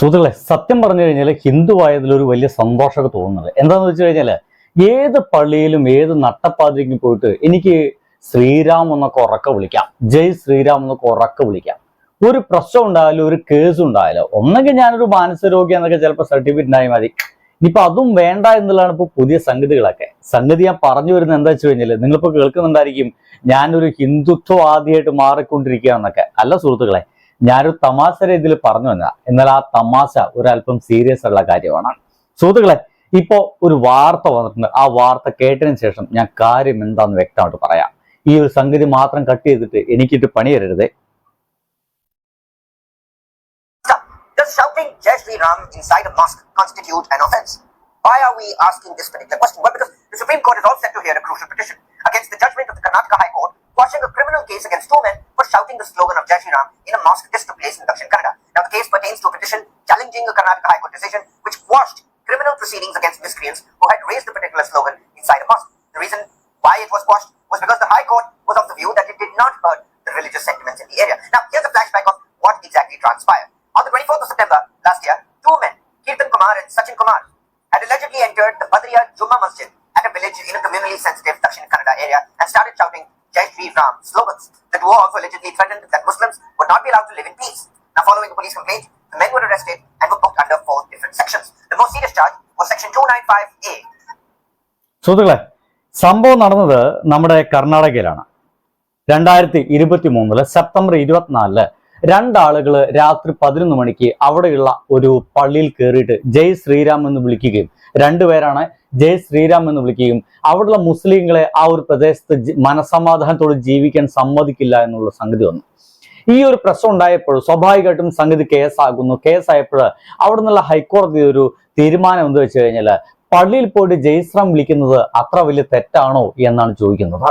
സുഹൃത്തുക്കളെ സത്യം പറഞ്ഞു കഴിഞ്ഞാൽ ഒരു വലിയ സന്തോഷമൊക്കെ തോന്നുന്നത്. എന്താണെന്ന് വെച്ച് കഴിഞ്ഞാൽ ഏത് പള്ളിയിലും ഏത് നട്ടപ്പാതിരിക്കും പോയിട്ട് എനിക്ക് ശ്രീരാം എന്നൊക്കെ ഉറക്കെ വിളിക്കാം. ജയ് ശ്രീരാം എന്നൊക്കെ ഉറക്കെ വിളിക്കാം. ഒരു പ്രശ്നം ഉണ്ടായാലും ഒരു കേസ് ഉണ്ടായാലോ ഒന്നെങ്കിൽ ഞാനൊരു മാനസരോഗി എന്നൊക്കെ ചിലപ്പോൾ സർട്ടിഫിക്കറ്റ് ഉണ്ടായി മതി ഇനിയിപ്പോൾ അതും വേണ്ട എന്നുള്ളതാണ് ഇപ്പോൾ പുതിയ സംഗതികളൊക്കെ. സംഗതി ഞാൻ പറഞ്ഞു വരുന്നത് എന്താ വെച്ച് കഴിഞ്ഞാൽ നിങ്ങളിപ്പോൾ കേൾക്കുന്നുണ്ടായിരിക്കും ഞാനൊരു ഹിന്ദുത്വവാദിയായിട്ട് മാറിക്കൊണ്ടിരിക്കുകയാണെന്നൊക്കെ. അല്ല സുഹൃത്തുക്കളെ ഞാനൊരു തമാശ രീതിയിൽ പറഞ്ഞു വന്ന എന്നാൽ ആ തമാശ ഒരല്പം സീരിയസ് ഉള്ള കാര്യമാണ്. സുഹൃത്തുക്കളെ ഇപ്പോ ഒരു വാർത്ത വന്നിട്ടുണ്ട്. ആ വാർത്ത കേട്ടതിന് ശേഷം ഞാൻ കാര്യം എന്താന്ന് വ്യക്തമായിട്ട് പറയാം. ഈ ഒരു സംഗതി മാത്രം കട്ട് ചെയ്തിട്ട് എനിക്കിട്ട് പണി തരരുതേ Does shouting Jai Sri Ram inside a mosque constitute an offense? Why are we asking this particular question? Well, because the Supreme Court is all set to hear a crucial petition against the judgment of the Karnataka High Court quashing a criminal case against two men for shouting the slogan of Jai Shri Ram in a mosque took place in Dakshin Kannada. Now, the case pertains to a petition challenging a Karnataka High Court decision entered Juma Masjid at a village in a communally sensitive Dakshin Kannada area and started shouting Jai Shri Ram slogans. The duo also allegedly threatened that Muslims would not be allowed to live in peace. Now, following a police complaint, the men were arrested and were booked under four different sections. The most serious charge was section 295A, So, സുഹൃത്തുക്കളെ സംഭവം നടന്നത് നമ്മുടെ കർണാടകയിലാണ് രണ്ടായിരത്തി ഇരുപത്തി മൂന്നിൽ September ഇരുപത്തിനാലിൽ രണ്ടാളുകൾ രാത്രി പതിനൊന്ന് മണിക്ക് അവിടെയുള്ള ഒരു പള്ളിയിൽ കയറിയിട്ട് ജയ് ശ്രീരാം എന്ന് വിളിക്കുകയും രണ്ടുപേരാണ് ജയ് ശ്രീരാം എന്ന് വിളിക്കുകയും അവിടുള്ള മുസ്ലിങ്ങളെ ആ ഒരു പ്രദേശത്ത് മനസമാധാനത്തോട് ജീവിക്കാൻ സമ്മതിക്കില്ല എന്നുള്ള സംഗതി വന്നു. ഈ ഒരു പ്രശ്നം ഉണ്ടായപ്പോൾ സ്വാഭാവികമായിട്ടും സംഗതി കേസാകുന്നു. കേസായപ്പോൾ അവിടെ നിന്നുള്ള ഹൈക്കോടതി ഒരു തീരുമാനം എന്ത് വെച്ച് കഴിഞ്ഞാൽ പള്ളിയിൽ പോയിട്ട് ജയ്ശ്രാം വിളിക്കുന്നത് അത്ര വലിയ തെറ്റാണോ എന്നാണ് ചോദിക്കുന്നത്.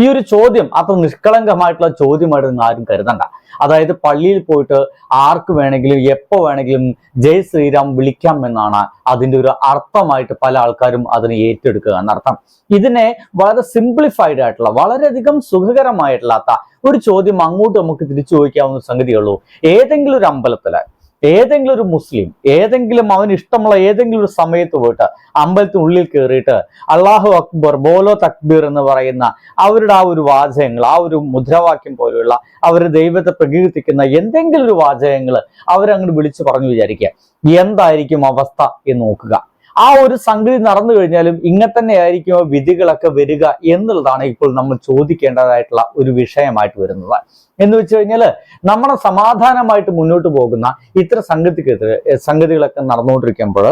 ഈ ഒരു ചോദ്യം അത്ര നിഷ്കളങ്കമായിട്ടുള്ള ചോദ്യമായിട്ട് നിങ്ങൾ ആരും കരുതണ്ട. അതായത് പള്ളിയിൽ പോയിട്ട് ആർക്ക് വേണമെങ്കിലും എപ്പോൾ വേണമെങ്കിലും ജയ് ശ്രീരാം വിളിക്കാം എന്നാണ് അതിന്റെ ഒരു അർത്ഥമായിട്ട് പല ആൾക്കാരും അതിനെ ഏറ്റെടുക്കുക എന്നർത്ഥം. ഇതിനെ വളരെ സിംപ്ലിഫൈഡ് ആയിട്ടുള്ള വളരെയധികം സുഖകരമായിട്ടുള്ളാത്ത ഒരു ചോദ്യം അങ്ങോട്ട് നമുക്ക് തിരിച്ചു ചോദിക്കാവുന്ന സംഗതിയുള്ളൂ ഏതെങ്കിലും ഒരു അമ്പലത്തിൽ ഏതെങ്കിലും ഒരു മുസ്ലിം ഏതെങ്കിലും അവന് ഇഷ്ടമുള്ള ഏതെങ്കിലും ഒരു സമയത്ത് പോയിട്ട് അമ്പലത്തിനുള്ളിൽ കയറിയിട്ട് അള്ളാഹു അക്ബർ ബോലോ തക്ബീർ എന്ന് പറയുന്ന അവരുടെ ആ ഒരു വാചകങ്ങൾ ആ ഒരു മുദ്രാവാക്യം പോലെയുള്ള അവർ ദൈവത്തെ പ്രകീർത്തിക്കുന്ന എന്തെങ്കിലും ഒരു വാചകങ്ങൾ അവരങ്ങോട്ട് വിളിച്ചു പറഞ്ഞു വിചാരിക്കുക. എന്തായിരിക്കും അവസ്ഥ എന്ന് നോക്കുക. ആ ഒരു സംഗതി നടന്നു കഴിഞ്ഞാലും ഇങ്ങനെ തന്നെ ആയിരിക്കുമോ വിധികളൊക്കെ വരിക എന്നുള്ളതാണ് ഇപ്പോൾ നമ്മൾ ചോദിക്കേണ്ടതായിട്ടുള്ള ഒരു വിഷയമായിട്ട് വരുന്നത്. എന്ന് വെച്ച് കഴിഞ്ഞാൽ നമ്മുടെ സമാധാനമായിട്ട് മുന്നോട്ട് പോകുന്ന ഇത്തരം സംഗതിക്കെതിരെ സംഗതികളൊക്കെ നടന്നുകൊണ്ടിരിക്കുമ്പോൾ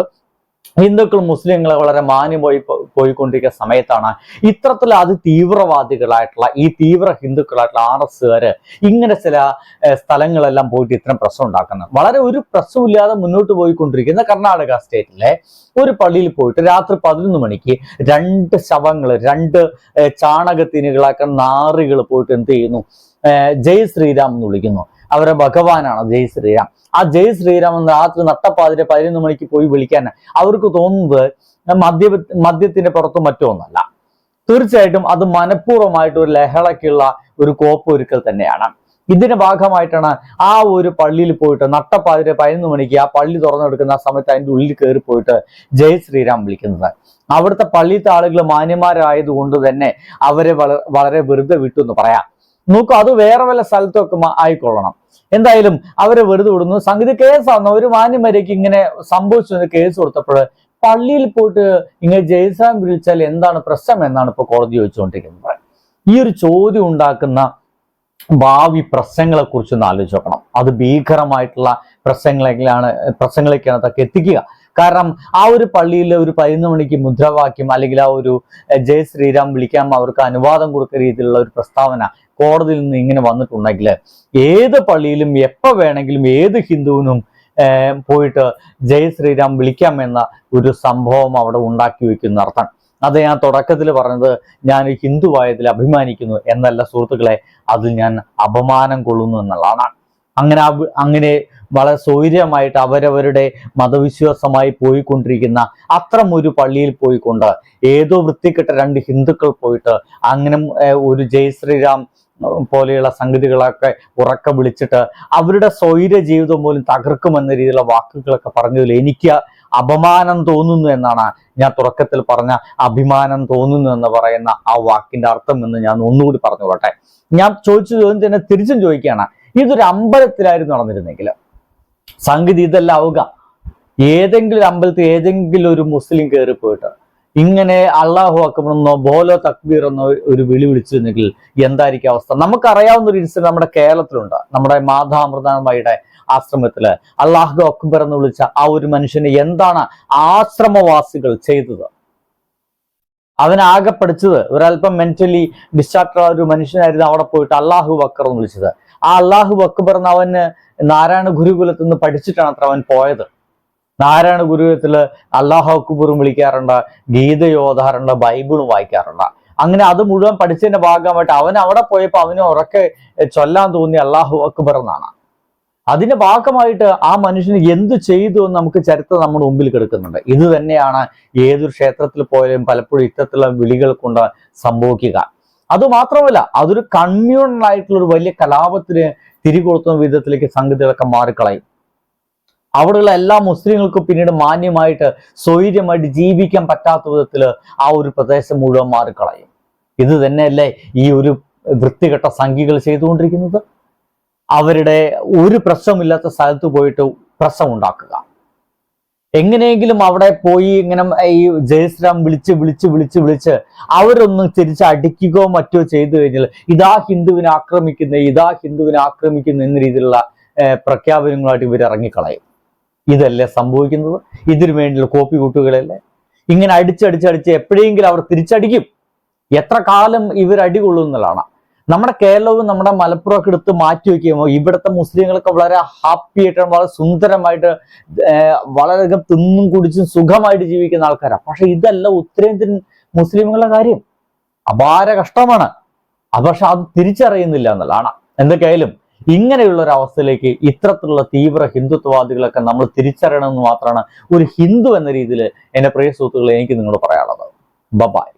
ഹിന്ദുക്കൾ മുസ്ലിങ്ങളെ വളരെ മാന്യം പോയി പോയിക്കൊണ്ടിരിക്കുന്ന സമയത്താണ് ഇത്തരത്തിൽ അത് തീവ്രവാദികളായിട്ടുള്ള ഈ തീവ്ര ഹിന്ദുക്കളായിട്ടുള്ള ആർ എസ്സുകാര് ഇങ്ങനെ ചില സ്ഥലങ്ങളെല്ലാം പോയിട്ട് ഇത്തരം പ്രശ്നം ഉണ്ടാക്കുന്നത്. വളരെ ഒരു പ്രശ്നമില്ലാതെ മുന്നോട്ട് പോയിക്കൊണ്ടിരിക്കുന്ന കർണാടക സ്റ്റേറ്റിലെ ഒരു പള്ളിയിൽ പോയിട്ട് രാത്രി പതിനൊന്ന് മണിക്ക് രണ്ട് ശവങ്ങൾ രണ്ട് ചാണകത്തിനുകളൊക്കെ നാറികൾ പോയിട്ട് എന്ത് ചെയ്യുന്നു? ജയ് ശ്രീരാം എന്ന് വിളിക്കുന്നു. അവരെ ഭഗവാനാണ് ജയ് ശ്രീരാം. ആ ജയ് ശ്രീരാം എന്ന് രാത്രി നട്ടപ്പാതിരെ പതിനൊന്ന് മണിക്ക് പോയി വിളിക്കാൻ അവർക്ക് തോന്നുന്നത് മദ്യ മദ്യത്തിന്റെ പുറത്ത് മറ്റൊന്നല്ല തീർച്ചയായിട്ടും അത് മനഃപൂർവമായിട്ട് ഒരു ലഹളയ്ക്കുള്ള ഒരു കോപ്പൊരുക്കൽ തന്നെയാണ്. ഇതിന്റെ ഭാഗമായിട്ടാണ് ആ ഒരു പള്ളിയിൽ പോയിട്ട് നട്ടപ്പാതിരെ പതിനൊന്ന് മണിക്ക് ആ പള്ളി തുറന്നെടുക്കുന്ന സമയത്ത് അതിന്റെ ഉള്ളിൽ കയറി പോയിട്ട് ജയ് ശ്രീരാം വിളിക്കുന്നത്. അവിടുത്തെ പള്ളിയിലത്തെ ആളുകൾ മാന്യന്മാരായതുകൊണ്ട് തന്നെ അവരെ വളരെ വെറുതെ വിട്ടു എന്ന് പറയാം. നോക്കൂ അത് വേറെ വല്ല സ്ഥലത്തൊക്കെ ആയിക്കൊള്ളണം. എന്തായാലും അവരെ വെറുതെ വിടുന്നു. സംഗതി കേസാണ് ഒരു മാന്യമരയ്ക്ക് ഇങ്ങനെ സംഭവിച്ചു കേസ് കൊടുത്തപ്പോൾ പള്ളിയിൽ പോയിട്ട് ഇങ്ങനെ ജയ്സാം വിളിച്ചാൽ എന്താണ് പ്രശ്നം എന്നാണ് ഇപ്പോൾ കോടതി ചോദിച്ചുകൊണ്ടിരിക്കുന്നത്. ഈ ഒരു ചോദ്യം ഉണ്ടാക്കുന്ന ഭാവി പ്രശ്നങ്ങളെ കുറിച്ച് ഒന്ന് ആലോചിച്ച് നോക്കണം. അത് ഭീകരമായിട്ടുള്ള പ്രശ്നങ്ങളെങ്കിലാണ് പ്രശ്നങ്ങളിലേക്കാണ് അതൊക്കെ എത്തിക്കുക. കാരണം ആ ഒരു പള്ളിയിലെ ഒരു പതിനൊന്ന് മണിക്ക് മുദ്രാവാക്യം അല്ലെങ്കിൽ ആ ഒരു ജയ ശ്രീരാം വിളിക്കാൻ അവർക്ക് അനുവാദം കൊടുക്കുന്ന രീതിയിലുള്ള ഒരു പ്രസ്താവന കോടതിയിൽ നിന്ന് ഇങ്ങനെ വന്നിട്ടുണ്ടെങ്കിൽ ഏത് പള്ളിയിലും എപ്പോൾ വേണമെങ്കിലും ഏത് ഹിന്ദുവിനും പോയിട്ട് ജയ് ശ്രീരാം വിളിക്കാമെന്ന ഒരു സംഭവം അവിടെ ഉണ്ടാക്കി വെക്കുന്ന അർത്ഥം. അത് ഞാൻ തുടക്കത്തിൽ പറഞ്ഞത് ഞാൻ ഹിന്ദുവായതിൽ അഭിമാനിക്കുന്നു എന്നല്ല സുഹൃത്തുക്കളെ അതിൽ ഞാൻ അപമാനം കൊള്ളുന്നു എന്നുള്ളതാണ്. അങ്ങനെ അങ്ങനെ വളരെ സ്വൈര്യമായിട്ട് അവരവരുടെ മതവിശ്വാസമായി പോയിക്കൊണ്ടിരിക്കുന്ന അത്തരം ഒരു പള്ളിയിൽ പോയിക്കൊണ്ട് ഏതോ വൃത്തിക്കെട്ട രണ്ട് ഹിന്ദുക്കൾ പോയിട്ട് അങ്ങനെ ഒരു ജയ് ശ്രീരാം പോലെയുള്ള സംഗതികളൊക്കെ ഉറക്കെ വിളിച്ചിട്ട് അവരുടെ സ്വൈര ജീവിതം പോലും തകർക്കുമെന്ന രീതിയിലുള്ള വാക്കുകളൊക്കെ പറഞ്ഞതിൽ എനിക്ക് അപമാനം തോന്നുന്നു എന്നാണ് ഞാൻ തുടക്കത്തിൽ പറഞ്ഞ അഭിമാനം തോന്നുന്നു എന്ന് പറയുന്ന ആ വാക്കിന്റെ അർത്ഥം എന്ന് ഞാൻ ഒന്നുകൂടി പറഞ്ഞുകൊള്ളട്ടെ. ഞാൻ ചോദിച്ചു ചോദ്യം തന്നെ തിരിച്ചും ചോദിക്കുകയാണ്. ഇതൊരു അമ്പലത്തിലായിരുന്നു നടന്നിരുന്നെങ്കിൽ. സംഗതി ഇതല്ല ആവുക. ഏതെങ്കിലും ഒരു അമ്പലത്തിൽ ഏതെങ്കിലും ഒരു മുസ്ലിം കയറി പോയിട്ട് ഇങ്ങനെ അള്ളാഹു അക്ബർ എന്നോ ബോലോ തക്ബീർ എന്നോ ഒരു വിളി വിളിച്ചിരുന്നെങ്കിൽ എന്തായിരിക്കും അവസ്ഥ? നമുക്കറിയാവുന്ന ഒരു ഇൻസിഡന്റ് നമ്മുടെ കേരളത്തിലുണ്ട്. നമ്മുടെ മാതാമൃതാമയുടെ ആശ്രമത്തിൽ അള്ളാഹു അക്ബർ എന്ന് വിളിച്ച ആ ഒരു മനുഷ്യനെ എന്താണ് ആശ്രമവാസികൾ ചെയ്തത്? അവനാകെ പഠിച്ചത് ഒരല്പം മെന്റലി ഡിസ്ട്രാക്ട് ഒരു മനുഷ്യനായിരുന്നു അവിടെ പോയിട്ട് അള്ളാഹു അക്ബർ എന്ന് വിളിച്ചത്. ആ അള്ളാഹു അക്ബർ എന്ന് അവന് നാരായണ ഗുരുകുലത്തിൽ നിന്ന് പഠിച്ചിട്ടാണ് അത്ര അവൻ പോയത്. നാരായണ ഗുരുകുലത്തിൽ അള്ളാഹു അക്ബറും വിളിക്കാറുണ്ട് ഗീത ഓതാറുണ്ട് ബൈബിളും വായിക്കാറുണ്ട്. അങ്ങനെ അത് മുഴുവൻ പഠിച്ചതിന്റെ ഭാഗമായിട്ട് അവൻ അവിടെ പോയപ്പോൾ അവന് ഉറക്കെ ചൊല്ലാൻ തോന്നി അള്ളാഹു അക്ബർ എന്നാണ്. അതിന്റെ ഭാഗമായിട്ട് ആ മനുഷ്യന് എന്ത് ചെയ്തു എന്ന് നമുക്ക് ചരിത്രം നമ്മുടെ മുമ്പിൽ കിടക്കുന്നുണ്ട്. ഇത് തന്നെയാണ് ഏതൊരു ക്ഷേത്രത്തിൽ പോയാലും പലപ്പോഴും ഇത്തരത്തിലുള്ള വിളികൾ കൊണ്ട് സംഭവിക്കുക. അതുമാത്രമല്ല അതൊരു കമ്മ്യൂണൽ ആയിട്ടുള്ള ഒരു വലിയ കലാപത്തിന് തിരികൊളുത്തുന്ന വിധത്തിലേക്ക് സംഗതികളൊക്കെ മാറിക്കളയും. അവിടെയുള്ള എല്ലാ മുസ്ലിങ്ങൾക്കും പിന്നീട് മാന്യമായിട്ട് സ്വൈര്യമായിട്ട് ജീവിക്കാൻ പറ്റാത്ത വിധത്തിൽ ആ ഒരു പ്രദേശം മുഴുവൻ മാറിക്കളയും. ഇത് തന്നെയല്ലേ ഈ ഒരു വൃത്തികെട്ട സംഖ്യകൾ ചെയ്തുകൊണ്ടിരിക്കുന്നത്? അവരുടെ ഒരു പ്രശ്നമില്ലാത്ത സ്ഥലത്ത് പോയിട്ട് പ്രശ്നം ഉണ്ടാക്കുക. എങ്ങനെയെങ്കിലും അവിടെ പോയി ഇങ്ങനെ ഈ ജയശ്രാം വിളിച്ച് വിളിച്ച് വിളിച്ച് വിളിച്ച് അവരൊന്ന് തിരിച്ച് അടിക്കുകയോ മറ്റോ ചെയ്തു കഴിഞ്ഞാൽ ഇതാ ഹിന്ദുവിനെ ആക്രമിക്കുന്ന ഇതാ ഹിന്ദുവിനെ ആക്രമിക്കുന്ന എന്ന രീതിയിലുള്ള പ്രഖ്യാപനങ്ങളായിട്ട് ഇവർ ഇറങ്ങിക്കളയും. ഇതല്ലേ സംഭവിക്കുന്നത്? ഇതിനു വേണ്ടിയുള്ള കോപ്പി കൂട്ടുകളല്ലേ ഇങ്ങനെ അടിച്ചടിച്ചടിച്ച് എപ്പോഴെങ്കിലും അവർ തിരിച്ചടിക്കും. എത്ര കാലം ഇവർ അടികൊള്ളുന്നതാണ് നമ്മുടെ കേരളവും നമ്മുടെ മലപ്പുറം ഒക്കെ എടുത്ത് മാറ്റി വയ്ക്കുമ്പോൾ ഇവിടുത്തെ മുസ്ലിങ്ങളൊക്കെ വളരെ ഹാപ്പി ആയിട്ടാണ് വളരെ സുന്ദരമായിട്ട് വളരെയധികം തിന്നും കുടിച്ചും സുഖമായിട്ട് ജീവിക്കുന്ന ആൾക്കാരാണ് പക്ഷെ ഇതല്ല ഉത്തരേന്ത്യൻ മുസ്ലിമുകളുടെ കാര്യം. അപാര കഷ്ടമാണ്. പക്ഷെ അത് തിരിച്ചറിയുന്നില്ല എന്നുള്ളതാണ്. എന്തൊക്കെയായാലും ഇങ്ങനെയുള്ള ഒരു അവസ്ഥയിലേക്ക് ഇത്തരത്തിലുള്ള തീവ്ര ഹിന്ദുത്വവാദികളൊക്കെ നമ്മൾ തിരിച്ചറിയണമെന്ന് മാത്രമാണ് ഒരു ഹിന്ദു എന്ന രീതിയിൽ എന്റെ പ്രിയ സുഹൃത്തുക്കളെ എനിക്ക് നിങ്ങളോട് പറയാനുള്ളത്. ബബായ്